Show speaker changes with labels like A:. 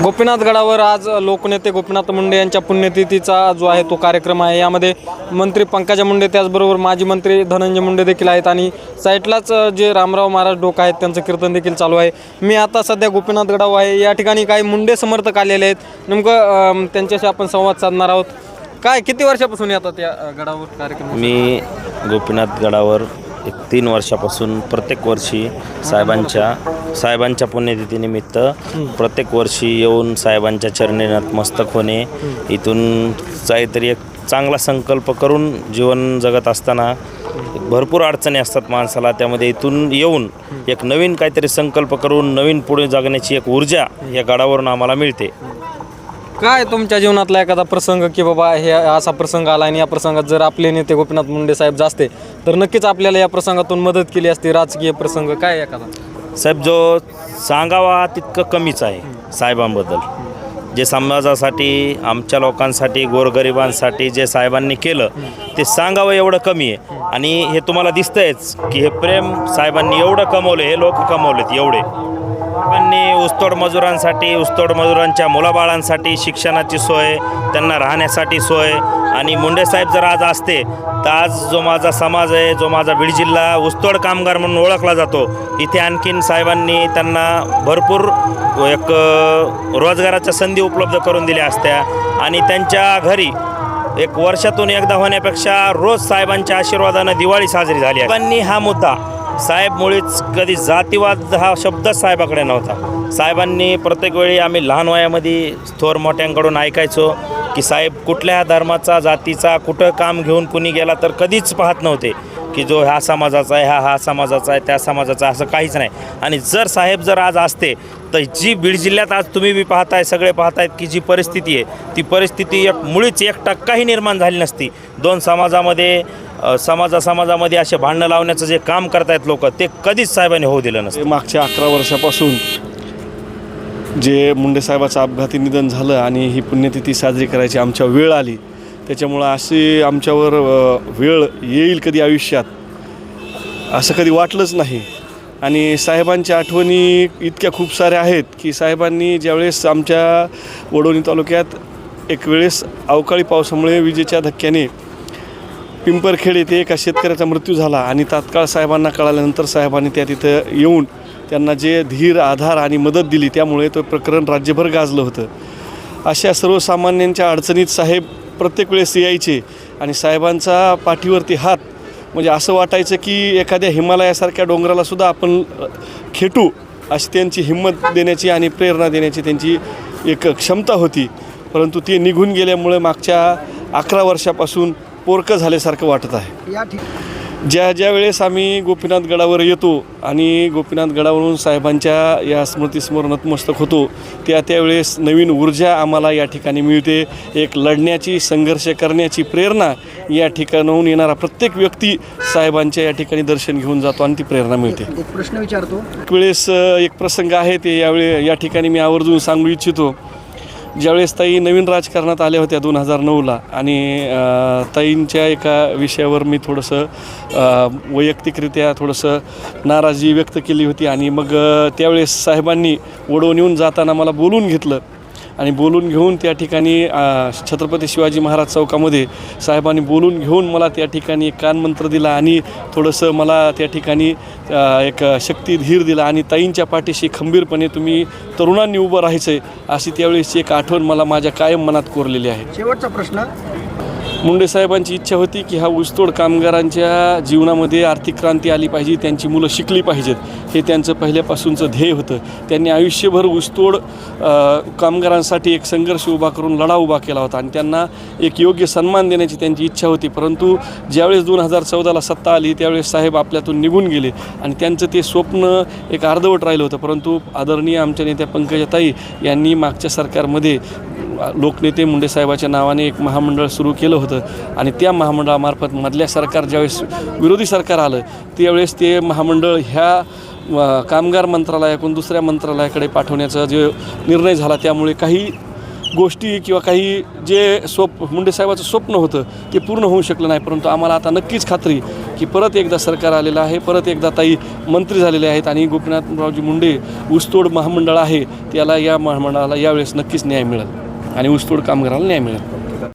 A: गोपीनाथ गडावर आज लोकनेते गोपीनाथ मुंडे यांच्या पुण्यतिथीचा जो आहे तो कार्यक्रम आहे. यामध्ये मंत्री पंकजा मुंडे त्याचबरोबर माजी मंत्री धनंजय मुंडे देखील आहेत आणि साईडलाच जे रामराव महाराज डोक आहेत त्यांचं कीर्तन देखील चालू आहे. मी आता सध्या गोपीनाथ गडावर आहे. या ठिकाणी काही मुंडे समर्थक आलेले आहेत. नेमकं त्यांच्याशी आपण संवाद साधणार आहोत. काय किती वर्षापासून येतात या गडावर कार्यक्रम?
B: मी गोपीनाथ गडावर एक तीन वर्षापासून प्रत्येक वर्षी साहेबांच्या साहेबांच्या पुण्यतिथीनिमित्त प्रत्येक वर्षी येऊन साहेबांच्या चरणी नतमस्तक होणे. इथून काहीतरी एक चांगला संकल्प करून जीवन जगत असताना भरपूर अडचणी असतात माणसाला. त्यामध्ये इथून येऊन एक नवीन काहीतरी संकल्प करून नवीन पुढे जगण्याची एक ऊर्जा या गडावरून आम्हाला मिळते.
A: काय तुमच्या जीवनातला एखादा प्रसंग की बाबा हे असा प्रसंग आला आणि या प्रसंगात जर आपले नेते गोपीनाथ मुंडे साहेब जास्ते तर नक्कीच आपल्याला या प्रसंगातून मदत केली असती. राजकीय प्रसंग काय एखादा?
B: साहेब जो सांगावा तितकं कमीच आहे साहेबांबद्दल. जे समाजासाठी आमच्या लोकांसाठी गोरगरिबांसाठी जे साहेबांनी केलं ते सांगावं एवढं कमी आहे. आणि हे तुम्हाला दिसतंयच की हे प्रेम साहेबांनी एवढं कमवलं हे लोक कमवलेत एवढे. साहेबांनी ऊसतोड मजुरांसाठी ऊसतोड मजुरांच्या मुलाबाळांसाठी शिक्षणाची सोय त्यांना राहण्यासाठी सोय आणि मुंडे साहेब जर आज असते तर आज जो माझा समाज आहे जो माझा बीड जिल्हा ऊसतोड कामगार म्हणून ओळखला जातो इथे आणखीन साहेबांनी त्यांना भरपूर एक रोजगाराच्या संधी उपलब्ध करून दिल्या असत्या आणि त्यांच्या घरी एक वर्षातून एकदा होण्यापेक्षा रोज साहेबांच्या आशीर्वादानं दिवाळी साजरी झाली आहे. साहेबांनी हा मुद्दा साहेब मुळीच कधी जातीवाद हा शब्द साहेबाकडे नव्हता. साहेबांनी प्रत्येक वेळी आम्ही लहान वयामध्ये थोर मोठ्यांकडून ऐकायचो की साहेब कुठल्या धर्माचा जातीचा कुठं काम घेऊन कुणी गेला तर कधीच पाहत नव्हते की जो ह्या समाजाचा आहे हा हा समाजाचा आहे त्या समाजाचा असं काहीच नाही. आणि जर साहेब जर आज असते तर जी बीड जिल्ह्यात आज तुम्ही बी पाहताय सगळे पाहतायत की जी परिस्थिती आहे ती परिस्थिती एक मुळीच एक टक्काही निर्माण झाली नसती. दोन समाजामध्ये समाजा समाजामध्ये असे भांडणं लावण्याचं जे काम करतायत लोक ते कधीच साहेबांनी होऊ दिलं नसतं.
C: मागच्या अकरा वर्षापासून जे मुंडे साहेबाचं अपघाती निधन झालं आणि ही पुण्यतिथी साजरी करायची आमच्या वेळ आली त्याच्यामुळं अशी आमच्यावर वेळ येईल कधी आयुष्यात असं कधी वाटलंच नाही. आणि साहेबांच्या आठवणी इतक्या खूप साऱ्या आहेत की साहेबांनी ज्यावेळेस आमच्या वडोणी तालुक्यात एक वेळेस अवकाळी पावसामुळे विजेच्या धक्क्याने पिंपरखेड येथे एका शेतकऱ्याचा मृत्यू झाला आणि तात्काळ साहेबांना कळाल्यानंतर साहेबांनी त्या तिथं येऊन त्यांना जे धीर आधार आणि मदत दिली त्यामुळे तो प्रकरण राज्यभर गाजलं होतं. अशा सर्वसामान्यांच्या अडचणीत साहेब प्रत्येक वेळेस यायचे आणि साहेबांचा पाठीवरती हात म्हणजे असं वाटायचं की एखाद्या हिमालयासारख्या डोंगरालासुद्धा आपण खेटू अशी त्यांची हिंमत देण्याची आणि प्रेरणा देण्याची त्यांची एक क्षमता होती. परंतु ते निघून गेल्यामुळे मागच्या अकरा वर्षापासून पोरकं झाल्यासारखं वाटत आहे.
D: या
C: ज्या ज्या वेळेस आम्ही गोपीनाथ गडावर येतो आणि गोपीनाथ गडावरून साहेबांच्या या स्मृतीसमोर नतमस्तक होतो त्या त्यावेळेस नवीन ऊर्जा आम्हाला या ठिकाणी मिळते. एक लढण्याची संघर्ष करण्याची प्रेरणा या ठिकाणाहून येणारा प्रत्येक व्यक्ती साहेबांच्या या ठिकाणी दर्शन घेऊन जातो आणि ती प्रेरणा मिळते.
D: एक प्रश्न विचारतो.
C: एक वेळेस एक प्रसंग आहे ते यावेळी या ठिकाणी मी आवर्जून सांगू इच्छितो. ज्यावेळेस ताई नवीन राजकारणात आल्या होत्या दोन हजार नऊला आणि ताईंच्या एका विषयावर मी थोडंसं वैयक्तिकरित्या थोडंसं नाराजी व्यक्त केली होती आणि मग त्यावेळेस साहेबांनी ओढवून येऊन जाताना मला बोलून घेतलं. आणि बोलून घेऊन त्या ठिकाणी छत्रपती शिवाजी महाराज चौकामध्ये साहेबांनी बोलून घेऊन मला त्या ठिकाणी एक कानमंत्र दिला आणि थोडंसं मला त्या ठिकाणी एक शक्ती धीर दिला आणि ताईंच्या पाठीशी खंबीरपणे तुम्ही तरुणांनी उभं राहायचं आहे अशी त्यावेळेसची एक आठवण मला माझ्या कायम मनात कोरलेली आहे.
D: शेवटचा प्रश्न
C: मुंडे साहेबांची इच्छा होती की हा ऊसतोड कामगारांच्या जीवनामध्ये आर्थिक क्रांती आली पाहिजे त्यांची मुलं शिकली पाहिजेत. हे त्यांचं पहिल्यापासूनचं ध्येय होतं. त्यांनी आयुष्यभर ऊसतोड कामगारांसाठी एक संघर्ष उभा करून लढा उभा केला होता आणि त्यांना एक योग्य सन्मान देण्याची त्यांची इच्छा होती. परंतु ज्यावेळेस दोन हजार चौदाला सत्ता आली त्यावेळेस साहेब आपल्यातून निघून गेले आणि त्यांचं ते स्वप्न एक अर्धवट राहिलं होतं. परंतु आदरणीय आमच्या नेत्या पंकजाताई यांनी मागच्या सरकारमध्ये लोकनेते मुंडे साहेबाच्या नावाने एक महामंडळ सुरू केलं होतं. आणि त्या महामंडळामार्फत मधल्या सरकार ज्यावेळेस विरोधी सरकार आलं त्यावेळेस ते महामंडळ ह्या कामगार मंत्रालयाकडून दुसऱ्या मंत्रालयाकडे पाठवण्याचा जे निर्णय झाला त्यामुळे काही गोष्टी किंवा काही जे स्वप मुंडे साहेबाचं स्वप्न होतं ते पूर्ण होऊ शकलं नाही. परंतु आम्हाला आता नक्कीच खात्री की परत एकदा सरकार आलेलं आहे परत एकदा ताई मंत्री झालेले आहेत आणि गोपीनाथरावजी मुंडे ऊसतोड महामंडळ आहे त्याला या महामंडळाला यावेळेस नक्कीच न्याय मिळेल. आणि ऊसतोड कामगाराला न्याय मिळेल.